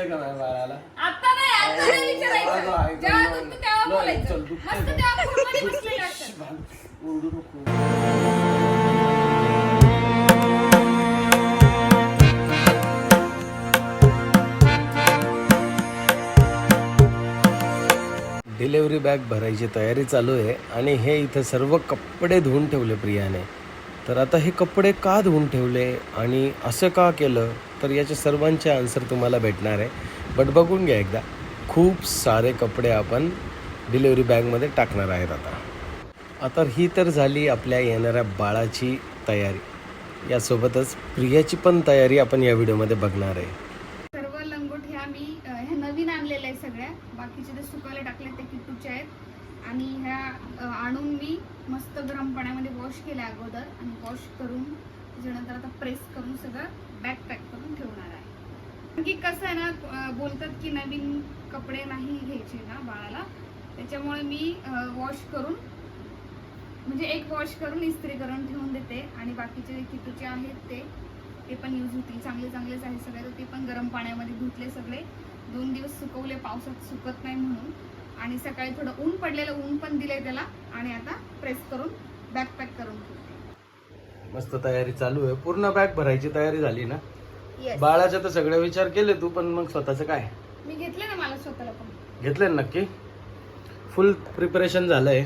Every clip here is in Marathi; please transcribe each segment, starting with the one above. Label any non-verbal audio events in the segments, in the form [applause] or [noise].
दुखतंय का नाही बाळाला? आता नाही आता नाही विचारायचं. जेव्हा दुखतं तेव्हा नाही, बोलायचं. चल, दुखतंय? तेव्हा [laughs] बसलेलं असतं. ओरडू नको. डिलेवरी बॅग भरायची तयारी चालू आहे आणि हे इथं सर्व कपडे धुवून ठेवले प्रियाने. तर आता हे कपडे का धुवून ठेवले आणि असं का केलं? तर याचे सर्वांचे आन्सर तुम्हाला भेटणार आहे. बट बघून घ्या एकदा. खूप सारे कपडे आपण डिलेवरी बॅगमध्ये टाकणार आहेत आता. आता ही तर झाली आपल्या येणाऱ्या बाळाची तयारी. यासोबतच प्रियाची पण तयारी आपण या व्हिडिओमध्ये बघणार आहे सर्व लंगोट्या मी अ, ह्या नवीन आणलेल्या आहेत सगळ्या बाकीचे ते सुकायला टाकले ते किट्टूच्या आहेत आणि ह्या अ, आणून मी मस्त गरम पाण्यामध्ये वॉश केल्या अगोदर आणि वॉश करून त्याच्यानंतर आता प्रेस करून सगळं बॅग पॅक करून ठेवणार आहे कारण की कसं आहे ना बोलतात की नवीन कपडे नाही घ्यायचे ना बाळाला. त्याच्यामुळे मी वॉश करून म्हणजे एक वॉश करून इस्त्री करून ठेवून देते. आणि बाकीचे किटूचे आहेत ते ते पण यूज होतील. चांगले चांगलेच आहे सगळे. तर ते पण गरम पाण्यामध्ये धुतले सगळे. दोन दिवस सुकवले. पावसात सुकत नाही म्हणून. आणि सकाळी थोडं ऊन पडलेलं ऊन पण दिले त्याला. आणि आता प्रेस करून बॅग पॅक करून ठेवते. मस्त तयारी चालू आहे. पूर्ण बॅग भरायची तयारी झाली ना? येस बाळाचे तर सगळे विचार केले तू पण मग स्वतःचं काय? मी घेतले ना मला स्वतःला पण. घेतले ना नक्की? फुल प्रिपरेशन झालंय.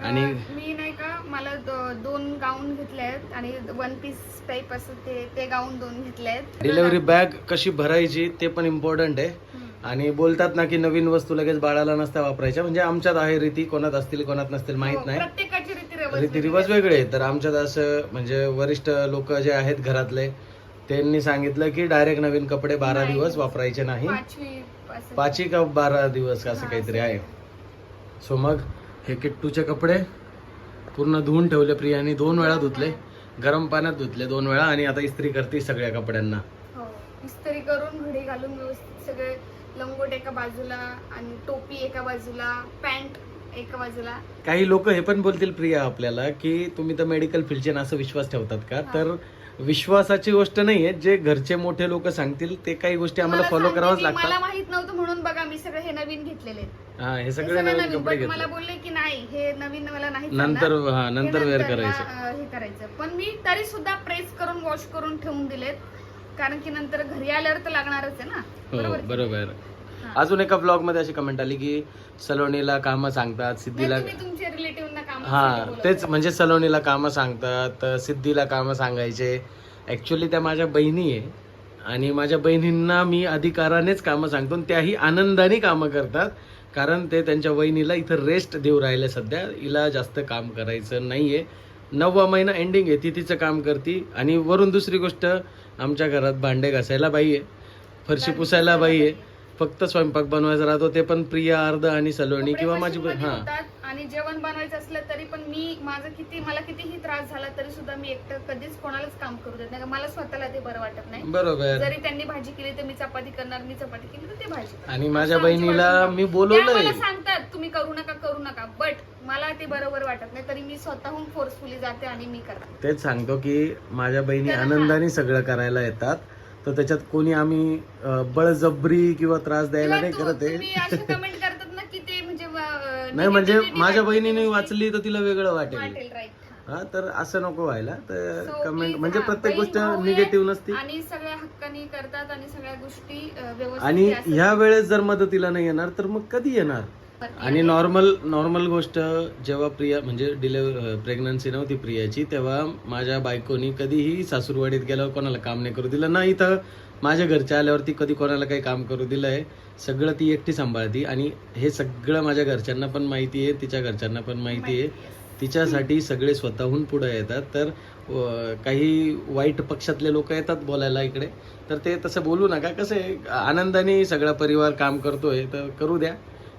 आणि मी नाही का मला दो- दोन गाऊन घेतले आहेत आणि वन पीस टाईप असं ते ते गाऊन दोन घेतले आहेत. डिलेवरी बॅग कशी भरायची ते पण इम्पॉर्टंट आहे. आणि बोलतात ना की नवीन वस्तू लगेच बाळाला नसत्या वापरायच्या. म्हणजे आमच्यात आहे रीती कोणात असतील कोणात नसतील माहीत हो, नाही. प्रत्येकाची रीती रीतिरिवाज वेगळे आहेत. तर आमच्यात असं म्हणजे वरिष्ठ लोक जे आहेत घरातले त्यांनी सांगितलं की डायरेक्ट नवीन कपडे बारा. दिवस वापरायचे नाही पाचवी असं. का बारा दिवस असं काहीतरी. आहे सो मग हे किट्टूचे कपडे पूर्ण धुवून ठेवले प्रियाने दोन वेळा धुतले गरम पाण्यात धुतले दोन वेळा आणि आता इस्त्री करते सगळ्या कपड्यांना हो इस्त्री करून घडी घालून व्यवस्थित सगळे लंगोट एका बाजूला आणि टोपी एका बाजूला पॅन्ट एका बाजूला काही लोक हे पण बोलतील प्रिया आपल्याला की तुम्ही तर मेडिकल फील्डचे ना असं विश्वास ठेवतात का. तर विश्वासाची गोष्ट नाहीये जे घरचे मोठे लोक सांगतील ते काही गोष्टी आम्हाला फॉलो करावंच मला लागतात माहीत नव्हतं म्हणून बघा मी सगळे हे नवीन घेतलेले आहेत. हा हे हे सगळे सगळं नवीन कपडे मला घेतले बोलले की नाही हे नवीन मला नाही नंतर चालणार. हा नंतर हे वेअर नंतरला, करायचं अं, हे करायचं पण मी तरी सुद्धा प्रेस करून वॉश करून ठेवून दिलेत कारण की नंतर घरी आल्यावर तर लागणारच आहे ना हो बरोबर? बरोबर. अजून एका ब्लॉगमध्ये अशी कमेंट आली की सलोनीला कामं सांगतात नाही, सिद्धीला तुम्ही तुमच्या रिलेटिव्हना काम हा तेच म्हणजे सलोनीला कामं सांगतात सिद्धीला कामं सांगायचे. ऍक्च्युली त्या माझ्या बहिणी आहे आणि माझ्या बहिणींना मी अधिकारानेच कामं सांगतो आणि त्याही आनंदाने कामं करतात कारण ते त्यांच्या वहिनीला इथं रेस्ट देऊ राहिले सध्या. हिला जास्त काम करायचं नाहीये. नववा महिना एंडिंग आहे ती तिचं काम करते. आणि वरून दुसरी गोष्ट आमच्या घरात भांडे घासायला बाई आहे. फरशी पुसायला बाई आहे. फक्त स्वयंपाक बनवायचा राहतो ते पण प्रिया अर्ध आणि सलोनी किंवा माझी हा होतात आणि जेवण बनवायचं असलं तरी पण मी माझं किती मला कितीही त्रास झाला तरी सुद्धा मी एकटं कधीच कोणालाच काम करू देत नाही मला स्वतःला ते बरं वाटत नाही बरोबर जरी त्यांनी भाजी केली तर मी चपाती करणार मी चपाती केली तर ते भाजी करणार. आणि माझ्या असं आमची बहिणीला. मी त्या बोलवलंय मला सांगतात तुम्ही करू नका करू नका बट मला ते बरोबर वाटत नाही तरी मी स्वतःहून फोर्सफुली जाते आणि मी करते तेच सांगतो की माझ्या बहिणी. आनंदाने सगळं करायला येतात तर त्याच्यात कोणी आम्ही अं, बळजबरी किंवा त्रास द्यायला नाही करत तुम्ही आहे असे कमेंट करतात ना की ते म्हणजे अं, [laughs] नाही म्हणजे negativity माझ्या बहिणीने गोष्टी. वाचली तर तिला वेगळं वाटेल. हा. तर असं नको व्हायला. तर So, कमेंट please, म्हणजे हा, प्रत्येक बहीण गोष्ट भाऊ आहे निगेटिव्ह नसती. आणि सगळ्या हक्कानी करतात आणि सगळ्या गोष्टी अं, व्यवस्थित आणि असं ह्या वेळेस जर मदतीला नाही येणार तर मग कधी येणार. आणि नॉर्मल नॉर्मल गोष्ट जेव्हा प्रिया म्हणजे डिलेव्ह प्रेग्नन्सी नव्हती प्रियाची तेव्हा माझ्या बायकोनी कधीही सासूरवाडीत गेल्यावर कोणाला काम नाही करू दिलं. ना इथं माझ्या घरच्या आल्यावरती कधी कोणाला काही काम करू दिलं आहे सगळं ती एकटी सांभाळती. आणि हे सगळं माझ्या घरच्यांना पण माहिती आहे तिच्या घरच्यांना पण माहिती आहे. तिच्यासाठी सगळे स्वतःहून पुढे येतात. तर काही वाईट पक्षातले लोक येतात बोलायला इकडे. तर ते तसं बोलू नका. कसं आहे आनंदाने सगळा परिवार काम करतोय तर करू द्या.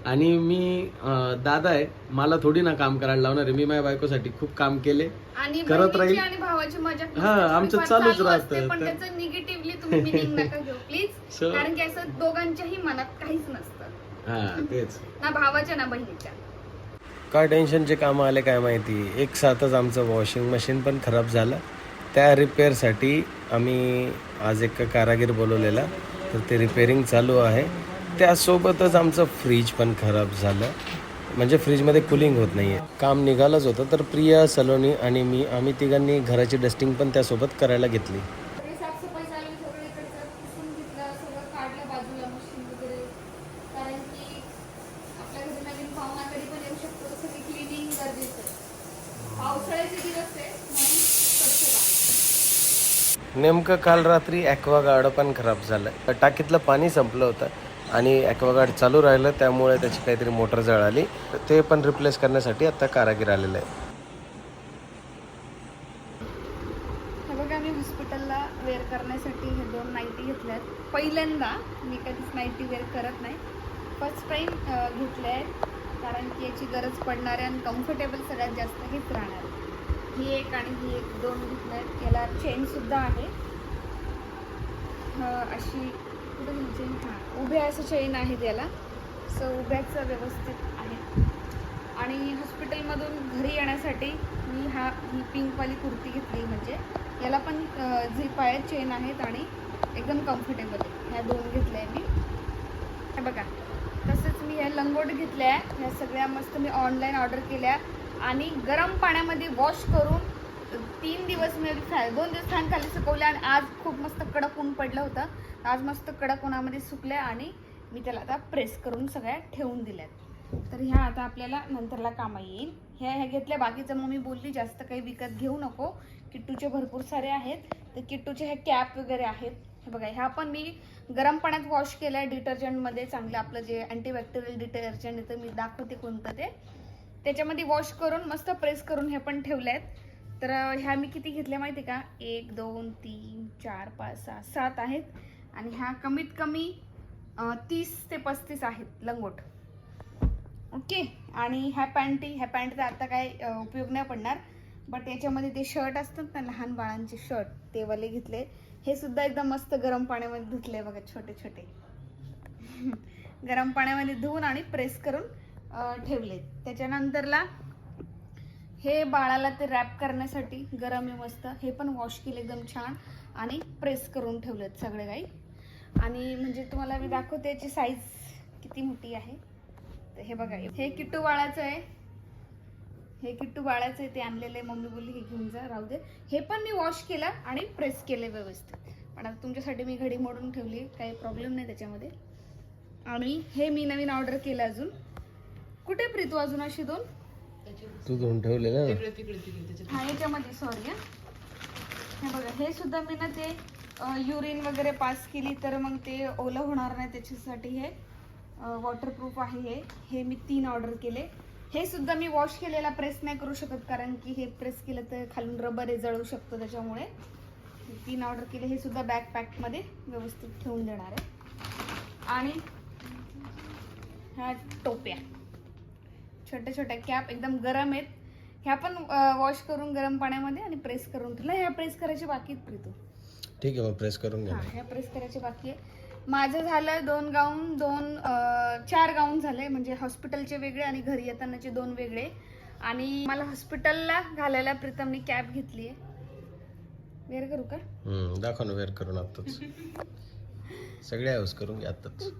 आणि मी अं, दादा आहे मला थोडी ना काम करायला लावणार आहे. मी माझ्या बायकोसाठी खूप काम केले. आणि करत राहील. आणि भावाची मजा हा, आमचं चालूच राहतं. पण तर- त्याचं निगेटिव्हली तुम्ही मिनिंग नका घेऊ प्लीज [laughs] So- कारण की असं दोघांच्याही मनात काहीच नसतं. हा तेच. ना भावाच्या ना बहिणीच्या. काय टेन्शनचे कामं आले काय माहिती? एक साथच आमचं वॉशिंग मशीन पण खराब झालं. त्या रिपेअरसाठी आम्ही आज एक कारागीर बोलवलेला. तर ते रिपेरिंग चालू आहे. त्यासोबतच आमचं फ्रीज पण खराब झालं. म्हणजे फ्रीजमध्ये कुलिंग होत नाही आहे काम निघालंच होतं तर प्रिया सलोनी आणि मी आम्ही तिघांनी घराची डस्टिंग पण त्यासोबत करायला घेतली. नेमकं काल रात्री ॲक्वागार्ड पण खराब झालं. टाकीतलं पाणी संपलं होतं. आणि ॲक्वागार्ड चालू राहिलं त्यामुळे त्याची काहीतरी मोटर जळाली. ते पण रिप्लेस करण्यासाठी आता कारागीर आलेलं आहे बघा मी हॉस्पिटलला वेअर करण्यासाठी हे दोन नाईटी घेतल्या आहेत पहिल्यांदा मी कधीच नाईटी वेअर करत नाही. फर्स्ट टाईम घेतल्या आहेत कारण की याची गरज पडणार आहे आणि कम्फर्टेबल सगळ्यात जास्त हेच राहणार ही एक आणि ही एक दोन घेतल्या आहेत याला चेनसुद्धा आहे. अशी कुठे म्हणजे, चेन हां उभ्या असं चेन आहे त्याला. सो उभ्याचं व्यवस्थित आहे. आणि हॉस्पिटलमधून घरी येण्यासाठी मी हा ही पिंकवाली कुर्ती घेतली म्हणजे याला पण जी आहे चेन आहेत आणि एकदम कम्फर्टेबल आहे. ह्या दोन घेतल्या मी. हे बघा तसंच मी ह्या लंगोट घेतल्या ह्या सगळ्या मस्त मी ऑनलाईन ऑर्डर केल्या आणि गरम पाण्यामध्ये वॉश करून तीन दिवस मी फॅ दोन दिवस फॅन खाली सुकवल्या आणि आज खूप मस्त कडक ऊन पडलं होतं. आज मस्त कडक उन्हामध्ये सुकलं आणि मी त्याला आता प्रेस करून सगळ्या ठेवून दिल्यात. तर ह्या आता आपल्याला नंतरला कामा येईल. ह्या ह्या घेतल्या बाकीचं मग मी बोलली जास्त काही विकत घेऊ नको. किट्टूचे भरपूर सारे आहेत. तर किट्टूचे हे कॅप वगैरे आहेत. हे बघा ह्या पण मी गरम पाण्यात वॉश केलं आहे डिटर्जंटमध्ये चांगलं आपलं जे अँटीबॅक्टेरियल डिटर्जंट आहे मी दाखवते कोणतं ते. त्याच्यामध्ये वॉश करून मस्त प्रेस करून हे पण ठेवले आहेत तर ह्या मी किती घेतल्या माहिती का? एक दोन तीन चार पाच सहा सात आहेत. आणि ह्या कमीत कमी तीस ते पस्तीस आहेत लंगोट. ओके? आणि ह्या पॅन्टी ह्या पॅन्टचा आता काय उपयोग नाही पडणार. बट याच्यामध्ये ते शर्ट असतात ना लहान बाळांचे शर्ट ते वाले घेतले. हे सुद्धा एकदम मस्त गरम पाण्यामध्ये धुतले बघा छोटे छोटे. [laughs] गरम पाण्यामध्ये धुवून आणि प्रेस करून ठेवले. त्याच्यानंतरला हे बाळाला ते रॅप करण्यासाठी गरम आहे मस्त. हे पण वॉश केले एकदम छान. आणि प्रेस करून ठेवलेत सगळे काही. आणि म्हणजे तुम्हाला मी दाखवते याची साईज किती मोठी आहे. तर हे बघा हे किट्टू बाळाचं आहे. हे किट्टू बाळाचं आहे ते आणलेलं आहे. मम्मी बोलली हे घेऊन जा राहू दे. हे पण मी वॉश केलं आणि प्रेस केले व्यवस्थित. पण आता तुमच्यासाठी मी घडी मोडून ठेवली काही प्रॉब्लेम नाही त्याच्यामध्ये. आणि हे मी नवीन ऑर्डर केलं अजून. कुठे प्रीतू? अजून अशी दोन? तू धुवून ठेवलेलं हा याच्यामध्ये सॉरी हे. बघा हे सुद्धा मी ना ते युरिन वगैरे पास केली तर मग ते ओलं होणार नाही त्याच्यासाठी हे. वॉटरप्रूफ आहे हे. हे मी तीन ऑर्डर केले. हे सुद्धा मी वॉश केलेला प्रेस नाही करू शकत कारण की हे प्रेस केलं तर खालून रबर हे जळू शकतो त्याच्यामुळे. तीन ऑर्डर केले. हे सुद्धा बॅक पॅकमध्ये व्यवस्थित ठेवून देणार आहे. आणि ह्या टोप्या. छोट्या छोट्या कॅप एकदम गरम आहेत. ह्या पण वॉश करून गरम पाण्यामध्ये आणि प्रेस करून ठेवलं. ह्या प्रेस करायचे बाकी प्रीतू. ठीक आहे मग प्रेस करून घ्या. हा ह्या प्रेस करायचे बाकी आहे. माझं झालं दोन गाऊन दोन चार गाऊन झाले. म्हणजे हॉस्पिटलचे वेगळे आणि घरी येतानाचे दोन वेगळे. आणि मला हॉस्पिटलला घालायला प्रीतमने कॅब घेतली आहे. वेअर करू का? दाखव ना वेअर करून आत्ताच. [laughs] सगळे हाऊस करून घ्या आत्ताच. [laughs]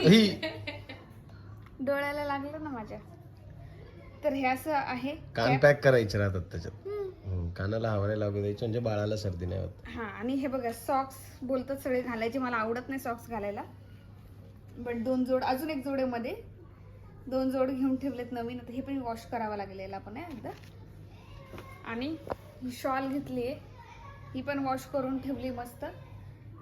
ही. डोळ्याला लागलं ना माझ्या. तर हे असं आहे. कान. पॅक करायचे राहतात त्याच्यात. हम्म. कानाला हवा नाही लागू द्यायची म्हणजे बाळाला सर्दी नाही होत. हा आणि हे बघा सॉक्स बोलतात सगळे घालायचे. मला आवडत नाही सॉक्स घालायला. बट दोन जोड अजून एक जोडेमध्ये. दोन जोड घेऊन ठेवलेत नवीन. आता हे पण वॉश करावं लागेल याला पण आहे एकदा. आणि ही शॉल घेतली आहे. ही पण वॉश करून ठेवली मस्त.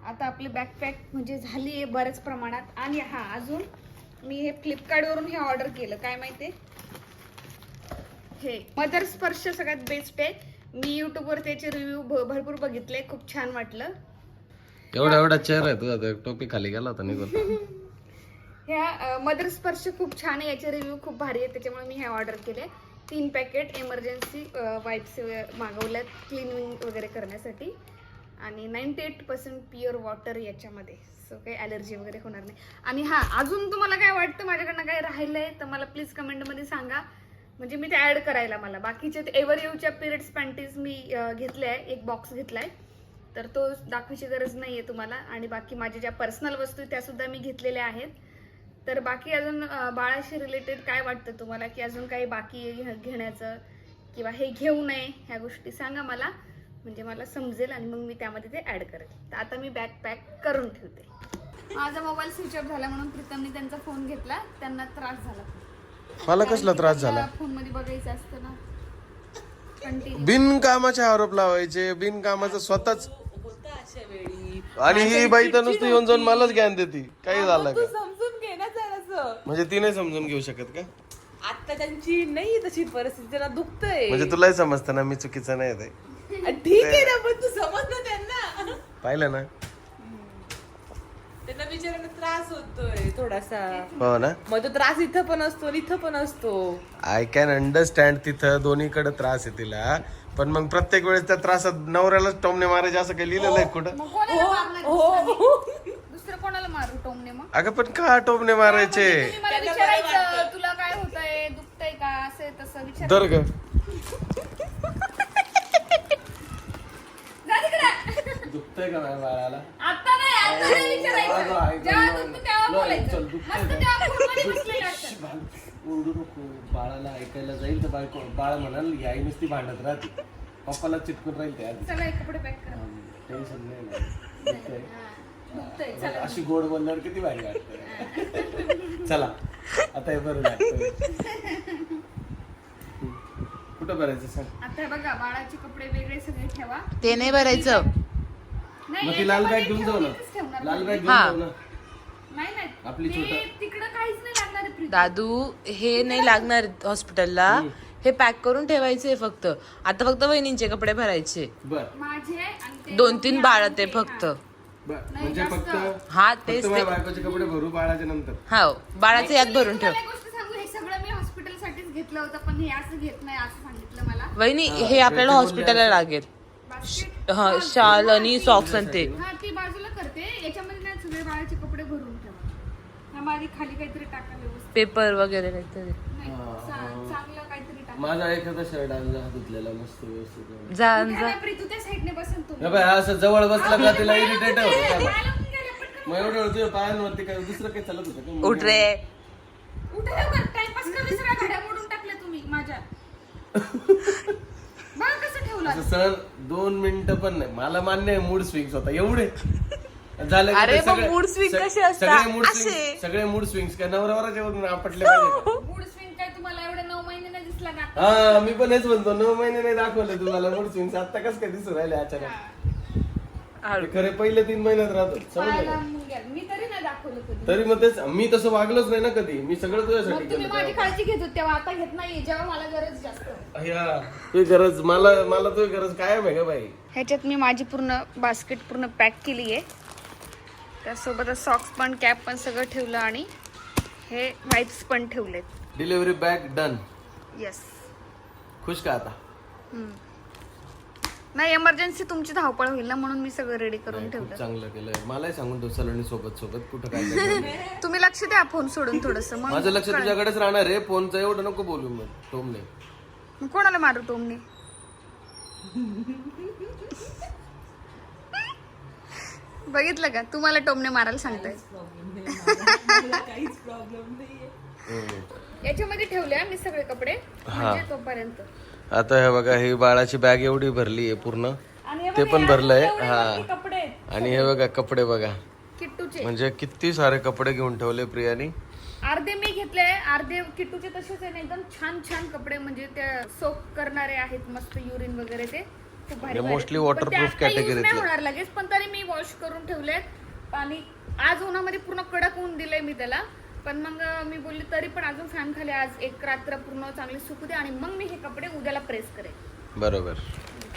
आता आपली बॅकपॅक म्हणजे झाली आहे बऱ्याच प्रमाणात. आणि हा अजून मी हे फ्लिपकार्टवरून हे ऑर्डर केलं. काय माहिती हे. मदर स्पर्श सगळ्यात बेस्ट आहे. मी युट्यूबवर त्याचे रिव्ह्यू भरपूर बघितले. खूप छान वाटलं. एवढा एवढा चेहरा आहे तुझा. तो टोपी खाली गेला होता निघून. [laughs] ह्या मदर स्पर्श खूप छान आहे. याचे रिव्ह्यू खूप भारी आहे त्याच्यामुळे मी हे ऑर्डर केले. तीन पॅकेट एमर्जन्सी वाईप्स मागवल्यात क्लिनिंग वगैरे करण्यासाठी. आणि ninety eight percent pure water याच्यामध्ये. सो काही ॲलर्जी वगैरे होणार नाही. आणि हा अजून तुम्हाला काय वाटतं माझ्याकडनं काय राहिलंय? तर मला प्लीज कमेंटमध्ये सांगा. म्हणजे मी ते ॲड करायला मला. बाकीचे एव्हर यूच्या पिरियड्स पॅन्टीज मी घेतले आहे. एक बॉक्स घेतलाय. तर तो दाखवायची गरज नाहीये तुम्हाला. आणि बाकी माझ्या ज्या पर्सनल वस्तू आहेत त्या सुद्धा मी घेतलेल्या आहेत. तर बाकी अजून बाळाशी रिलेटेड काय वाटतं तुम्हाला? की अजून काही बाकी घेण्याचं? किंवा हे घेऊ नये ह्या गोष्टी सांगा मला. म्हणजे मला समजेल आणि मग मी त्यामध्ये ते ऍड करेल. तर आता मी बॅग पॅक करून ठेवते. माझा मोबाईल स्विच ऑफ झाला म्हणून प्रीतमने त्यांचा फोन घेतला. त्यांना त्रास झाला. मला कसला त्रास झाला? फोनमध्ये बघायचं असतं ना. बिनकामाचे आरोप लावायचे. बिनकामाचं स्वतःच. होतं अशा वेळी आणि ही बाई तर नुसती येऊन जाऊन मलाच ज्ञान देते. काही झालं तू का? समजून घे ना जरासं म्हणजे ती नाही समजून घेऊ शकत का? आता त्यांची नाही तशी परिस्थिती त्यांना दुखतंय. म्हणजे तुलाही समजतं ना मी चुकीचं नाही ते. ठीक आहे ना पण तू समज ना त्यांना. पाहिलं ना? त्यांना बिचारांना त्रास होतोय थोडासा. हो ना? मग तो त्रास इथं पण असतो आणि इथं पण असतो. आय कॅन अंडरस्टँड तिथं दोन्हीकडे त्रास आहे तिला. पण मग प्रत्येक वेळेस त्या त्रासात नवऱ्यालाच टोमणे मारायचे असं काही लिहिलेलं आहे कुठं? मग कोणाला मारणार हो. दुसरं कोणाला मारू टोमने मग? अगं पण का टोमणे मारायचे? तुम्ही मला विचारायचं तुला काय होतंय? दुखतंय का? असं तसं विचार दर ग जा तिकडं. दुखतंय का माझ्या बाळाला? आता नाही आता नाही विचारायचं. अगं, ऐक जेव्हा ना. दुखतं तेव्हा नाही, बोलायचं. चल, दुखतंय मस्त का? तेव्हा फोनमध्ये [laughs] बसलेलं असतं. ओरडू नको. बाळाला ऐकायला जाईल तर बायको बाळ म्हणाल ही आई नुसती भांडत राहते. पप्पाला चिटकून राहील त्या चला हे कपडे पॅक करा. टेन्शन नाही ना. दुखतंय. हा, दुखतंय. चला अशी गोड बोलल्यावर किती भारी वाटत चला आता हे बरं लागतं कुठं भरायचं सांग? आता हे बघा बाळाचे कपडे वेगळे सगळे ठेवा. ते नाही भरायचं. मग ती लाल बॅग घेऊन जाऊ ना. लाल. बॅग घेऊन हा. जाऊ ना. नाही नाही. आपली ते छोटं- तिकडं काहीच नाही लागणार आहे प्रीती. दादू हे नाही लागणार हॉस्पिटलला हे पॅक करून ठेवायचे फक्त. आता फक्त वहिनींचे कपडे भरायचे. बर. माझे आणि ते दोन तीन बाळ ते ते- फक्त. हा. बर. नाही, म्हणजे. फक्त हा फक्त तेच ते. बायकोचे कपडे भरू बाळाच्या नंतर. हा बाळाचे यात भरून ठेव. तुम्हाला एक गोष्ट सांगू हे सगळं मी हॉस्पिटल साठीच घेतलं होतं पण हे असं घेत नाही असं सांगितलं मला. वहिनी हे आपल्याला हॉस्पिटलला. लागेल. हा शाल आणि सॉक्स आणि ते. हा ती बाजूला करते. याच्यामध्ये ना सगळे बाळाचे कपडे भरून ठेवा हा माझी खाली काहीतरी टाका व्यवस्थित. पेपर वगैरे काहीतरी. नाही चा- चांगलं काहीतरी टाका माझा एखादा शर्ट आणला धुतलेला मस्त व्यवस्थित. जा घ्या जा. ना, प्रीतू त्या साईडने बसन तू. हे बाय असं जवळ बसला का तिला इरिटेट होतं? पाय लावून गेले, पटकन. मग एवढं तुझ्या पायांवरती काय दुसरं काही चालत होतं का? उठ रे. उठा लवकर टाइमपास कमी सगळ्या घड्या मोडून टाकल्या तुम्ही माझ्या. [laughs] बघा कसं ठेवलं? असं सर दोन मिनिटं पण नाही. मला मान्य आहे मूड स्विंग्स होता. एवढे. झालं की अरे ते मग सगळे- mood swing स- कसे असतात? सगळे मूड असे. स्विंग सगळे मूड स्विंग्स काय नवरावराच्या वरून आपटले पाहिजे का? मूड स्विंग काय तुम्हाला एवढे नऊ महिने नाही दिसला का? हा मी पण हेच म्हणतो नऊ महिने नाही दाखवले तुम्हाला मूड स्विंग्स आता कस काय दिसू राहिले अचानक. ते खरे पहिले तीन महिन्यात राहतो समजलं? पायाला का? मुंग्या. मी तरी नाही दाखवलं कधी. तरी मग तेच मी तसं वागलोच नाही ना कधी. मी सगळं तुझ्यासाठी मग तुम्ही केलं माझी तेव्हा. काळजी घेत होते तेव्हा. आता घेत नाही जेव्हा मला गरज जास्त. अय्या, तुझी गरज मला मला तुझी गरज कायम आहे का बाई. ह्याच्यात मी माझी पूर्ण बास्केट पूर्ण पॅक केली आहे त्यासोबतच सॉक्स पण कॅप पण सगळं ठेवलं आणि हे वाईप्स पण ठेवलेत. डिलिव्हरी बॅग डन येस खुश का आता? नाही एमर्जन्सी तुमची धावपळ होईल ना म्हणून मी सगळं रेडी करून नाही, खूप ठेवलं. चांगलं केलंय. मलाही सांगून ठेव सलोनी सोबत सोबत कुठं काय. [laughs] तुम्ही लक्ष द्या फोन सोडून थोडस मग माझं लक्ष तुझ्याकडेच राहणार आहे फोनचं एवढं नको बोलू मग टोमने मग कोणाला मारू टोमने बघितलं का? तुम्हाला टोमने मारायला सांगताय. हम्म. याच्यामध्ये ठेवले मी सगळे कपडे म्हणजे तोपर्यंत. आता हे बघा ही बाळाची बॅग एवढी भरली आहे पूर्ण. ते पण भरलंय हा. आणि हे बघा कपडे बघा. किट्टूचे. म्हणजे किती सारे कपडे घेऊन ठेवले प्रियानी. अर्धे मी घेतले अर्धे किट्टूचे तसेच आहे ना, एकदम छान छान कपडे म्हणजे ते सोप करणारे आहेत मस्त युरिन वगैरे ते. खूप भारी म्हणजे भारी. mostly पण ते waterproof आता use नाही category-तले. होणार लगेच पण तरी मी वॉश करून ठेवलेत. आणि आज उन्हामध्ये पूर्ण कडक ऊन दिलंय मी त्याला. पण मग मी बोलली तरी पण अजून फॅन खाली आज एक रात्र पूर्ण चांगली सुकू दे आणि मग मी हे कपडे उद्याला प्रेस करेन. बरोबर.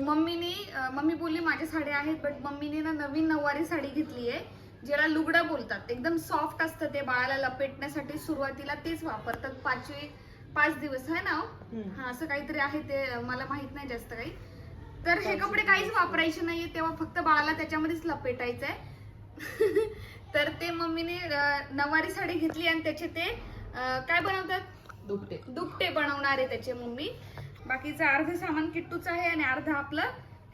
मम्मीने मम्मी बोलली माझ्या साड्या आहेत बट मम्मीने ना नवीन नऊवारी साडी घेतली आहे ज्याला लुगडं बोलतात. एकदम सॉफ्ट असतं ते बाळाला लपेटण्यासाठी सुरुवातीला तेच वापरतात. पाचवे पाच दिवस आहे ना हो? हा असं काहीतरी आहे ते मला माहीत नाही जास्त काही. तर हे कपडे काहीच वापरायचे नाहीये तेव्हा फक्त बाळाला त्याच्यामध्येच लपेटायचंय. [laughs] तर ते मम्मीने अं, नऊवारी साडी घेतली आणि त्याचे ते अं, काय बनवतात? दुपटे. दुपटे बनवणार आहे त्याचे मम्मी. बाकीचं अर्ध सामान किट्टूचं आहे आणि अर्ध आपलं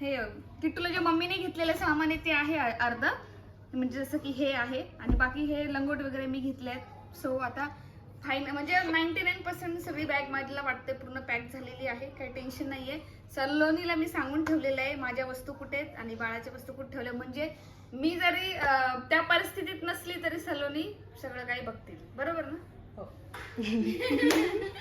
हे किट्टूला जे मम्मीने घेतलेलं सामान आहे ते आहे अ- अर्ध. म्हणजे जसं की हे आहे. आणि बाकी हे लंगोट वगैरे मी घेतले आहेत. सो आता फाईन म्हणजे नाईन्टी नाईन पर्सेंट सगळी बॅग माझ्याला वाटते. पूर्ण पॅक झालेली आहे. काही टेन्शन नाहीये. सलोनीला मी सांगून ठेवलेलं आहे. माझ्या वस्तू कुठे आहेत आणि बाळाच्या वस्तू कुठे ठेवल्या. म्हणजे मी जरी त्या परिस्थितीत नसली तरी सलोनी सगळं काही बघतील. बरोबर ना? [laughs]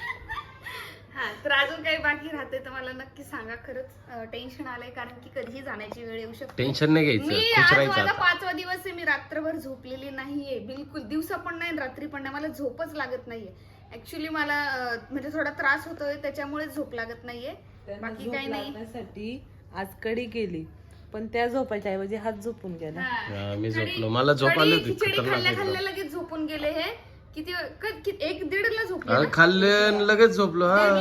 हा. तर अजून काही बाकी राहते तर मला नक्की सांगा. खरंच टेन्शन आलंय कारण की कधीही जाण्याची वेळ येऊ शकते. टेन्शन नाही घ्यायचं. मी आज माझा पाचवा दिवस आहे मी रात्रभर झोपलेली नाहीये. बिलकुल दिवसा पण नाही रात्री पण नाही. मला झोपच लागत नाहीये. ऍक्च्युली मला म्हणजे थोडा त्रास होतोय त्याच्यामुळे झोप लागत नाहीये. बाकी काही नाही. आज कडी केली. पण त्या झोपायच्या ऐवजी हात झोपून गेला. हा. मी झोपलो. मला झोप आली होती खिचडी खतरनाक खाल्ल्या एकदम. लगेच झोपून गेले हे. किती क- कि- एक दीड ला झोपले अरे? खाल्ले आणि लगेच झोपलो हा.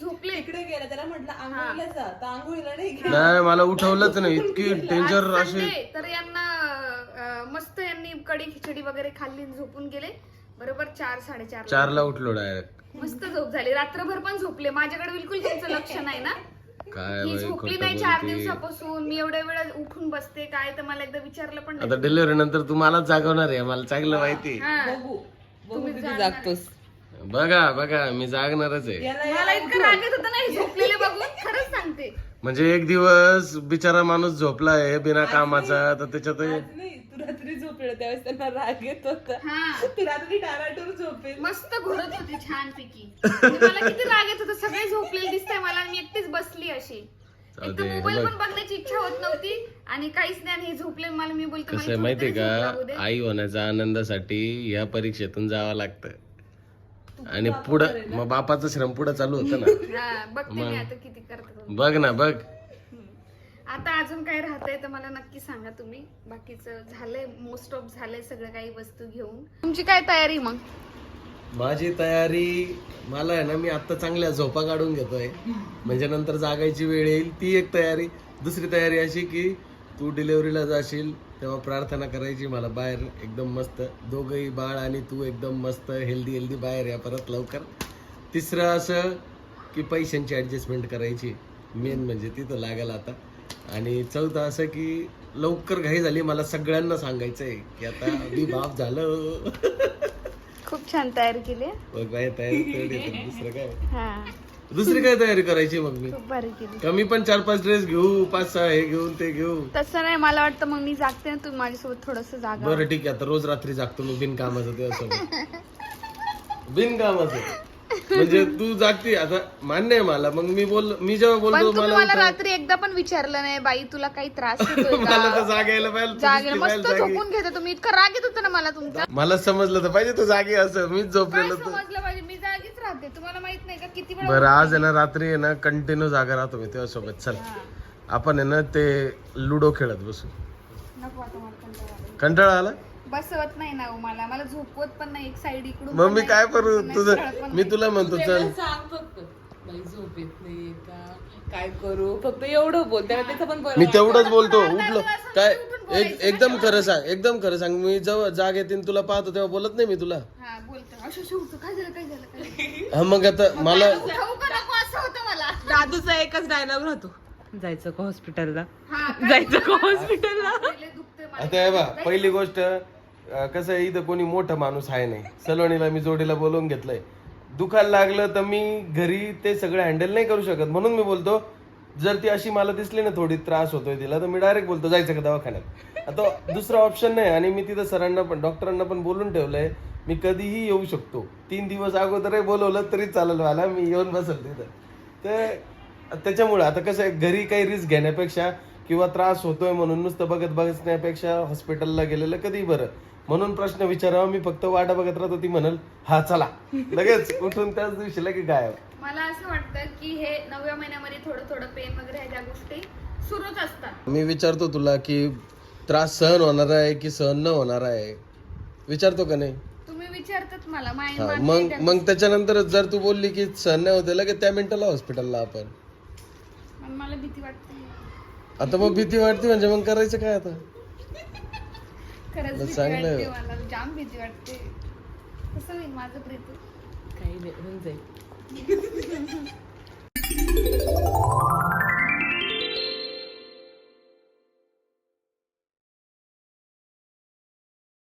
झोपले. इकडे गेला त्याला म्हटलं आंघोळीला जा तर आंघोळीला नाही गेला. नाही मला उठवलंच नाही. इतकी डेंजर आज अशी. Sunday, तर यांना अं, मस्त यांनी कडी खिचडी वगैरे खाल्ली आणि झोपून गेले. बरोबर चार साडेचार चारला उठलो डायरेक्ट. मस्त झोप झाली. रात्रभर पण झोपले. माझ्याकडे बिलकुल त्यांचं लक्ष नाही ना. काय ही बाई झोपली खोटं नाही चार बोलते. दिवसापासून. मी एवढ्या वेळा उठून बसते. काय तर मला एकदा विचारलं पण नाही. आता डिलिव्हरी नंतर तू मलाच जागवणार आहे. मला चांगलं माहिती हा. बघू. बघू किती जागतोस. बघा बघा मी जागणारच आहे. याला मला इतकं राग येत होतं नाही झोपलेले बघून. खरंच सांगते. म्हणजे एक दिवस बिचारा माणूस झोपला आहे बिना कामाचा तर त्याच्यात आज नाही. तू रात्री झोपलेलं त्यावेळेस त्यांना राग येत होता. हा. तू रात्री टाराटूर झोपेल. मस्त घोरत होती छान पैकी मला किती राग येत होता सगळे झोपलेले दिसतंय मला आणि मी एकटीच बसली अशी. एक तर मोबाईल. पण बघण्याची इच्छा होत नव्हती आणि काहीच नाही आणि हे झोपले मला मी बोलते कसं आहे माहितीये का. आई होण्याच्या आनंदासाठी या परीक्षेतून जावं लागतं. आणि पुढं मग बापाचं श्रम पुढं चालू होतं ना. [laughs] हा बघते मी आता किती करत बघ ना बघ. आता अजून काय राहतंय तर मला नक्की सांगा तुम्ही. बाकीचं झालंय मोस्ट ऑफ झालंय सगळं काही वस्तू घेऊन. तुमची काय तयारी मग? माझी तयारी मला आहे ना मी आता चांगल्या झोपा काढून घेतोय. म्हणजे नंतर जागायची वेळ येईल ती एक तयारी. दुसरी तयारी अशी की तू डिलेवरीला जाशील तेव्हा प्रार्थना करायची मला बाहेर एकदम मस्त. दोघंही बाळ आणि तू एकदम मस्त हेल्दी हेल्दी बाहेर या परत लवकर. तिसरं असं की पैशांची ॲडजस्टमेंट करायची. मेन म्हणजे तिथं लागेल आता. आणि चौथं असं की लवकर घाई झाली मला सगळ्यांना सांगायचं आहे की आता मी बाप झालं. खूप छान तयारी केली. मग बाई तयारी. दुसरं काय? दुसरी काय तयारी करायची मग मी? खूप भारी केली. कमी पण चार पाच ड्रेस घेऊ पाच सहा हे घेऊन ते घेऊ? तसं नाही मला वाटतं मग मी जागते ना तुम्ही माझ्यासोबत थोडस जागा. बरं ठीक आहे आता रोज रात्री जागतो मी बिनकामाचं ते असं. बिनकामाचं म्हणजे तू जागती आता मान्य आहे मला. मग मी बोल मी जेव्हा पण बोलतो तुम्ही मला मला रात्री एकदा पण विचारलं नाही बाई तुला काही त्रास [laughs] होतोय मला तर का जाग यायला पाहिजे तू जागेला दिसली मस्त जागी. झोपून घेते तुम्ही. इतकं राग येत होतं ना मला तुमचा. मला समजलं तर पाहिजे तू जागी असं. मीच काय झोपलेलो तर. समजलं पाहिजे? मी राहते तुम्हाला माहीत नाही का? किती वेळा बरं आज आहे ना रात्री आहे ना कंटिन्यू जागा राहतो मी तेव्हा सोबत चल आपण आहे ना ते लुडो खेळत बसू. नको आता मला कंटाळा आला? बसवत नाही ना हो मला. मला झोपवत पण नाही एक साइड इकडून मग पण मी नाही, काय इकडून करू? नाही, तुझं पण मी नाही. तुला म्हणतो चल. सांग फक्त. बाई झोप येत नाहीये का? काय करू? फक्त एवढं बोल. त्याला त्याचं पण बरं मी तेवढंच बोलतो. उठलो. काय एक एकदम खरं सांग एकदम खरं सांग. मी जेव्हा जाग येते तुला पाहतो तेव्हा बोलत नाही मी तुला. हा बोलतो. अशो अशो होतो. काय झालं काय झालं काय झालं? हा मग आता मला उठावू का नको? असं होतं मला. दादूचा एकच डायलॉग राहतो. जायचं का हॉस्पिटलला हा काय? जायचं का हॉस्पिटलला पहिले दुखतंय मला. आता हे बा पहिली गोष्ट अं, कसं आहे इथं कोणी मोठा माणूस आहे नाही. सलोनीला मी जोडीला बोलवून घेतलंय. दुखायला लागलं तर मी घरी ते सगळं हँडल नाही करू शकत. म्हणून मी बोलतो जर ती अशी मला दिसली ना थोडी त्रास होतोय तिला तर मी डायरेक्ट बोलतो जायचं का दवाखान्यात? आता दुसरा ऑप्शन नाही आणि मी तिथं सरांना पण डॉक्टरांना पण बोलून ठेवलंय मी कधीही येऊ शकतो. तीन दिवस अगोदरही बोलवलं तरी चालेल मला मी येऊन बसल तिथं. तर त्याच्यामुळे आता कसं आहे घरी काही रिस्क घेण्यापेक्षा किंवा त्रास होतोय म्हणून नुसतं बघत बघण्यापेक्षा हॉस्पिटलला गेलेलं कधी बरं. म्हणून प्रश्न विचारावा मी फक्त वाटा बघत राहतो ती म्हणाल हा चला. लगेच उठून त्याच दिवशी लगेच गायब. मला असं वाटतं की हे नवव्या महिन्यामध्ये थोडं थोडं पेन वगैरे ह्या ज्या गोष्टी सुरूच असतात. मी विचारतो तुला की त्रास सहन होणार आहे की सहन न होणार आहे? विचारतो का नाही? तुम्ही विचारतात मला हा, मग त्या- मग त्याच्यानंतर जर तू बोलली की सहन नाही होते लगेच त्या मिनिटाला हॉस्पिटलला आपण. पण मला भीती वाटते. आता मग भीती वाटते म्हणजे मग करायचं काय आता? खरंच भीती चांगलं आहे. वाटते मला जाम भीती वाटते. कसं होईल माझं प्रीतू? काही नाही होऊन जाईल. Thank [laughs] you.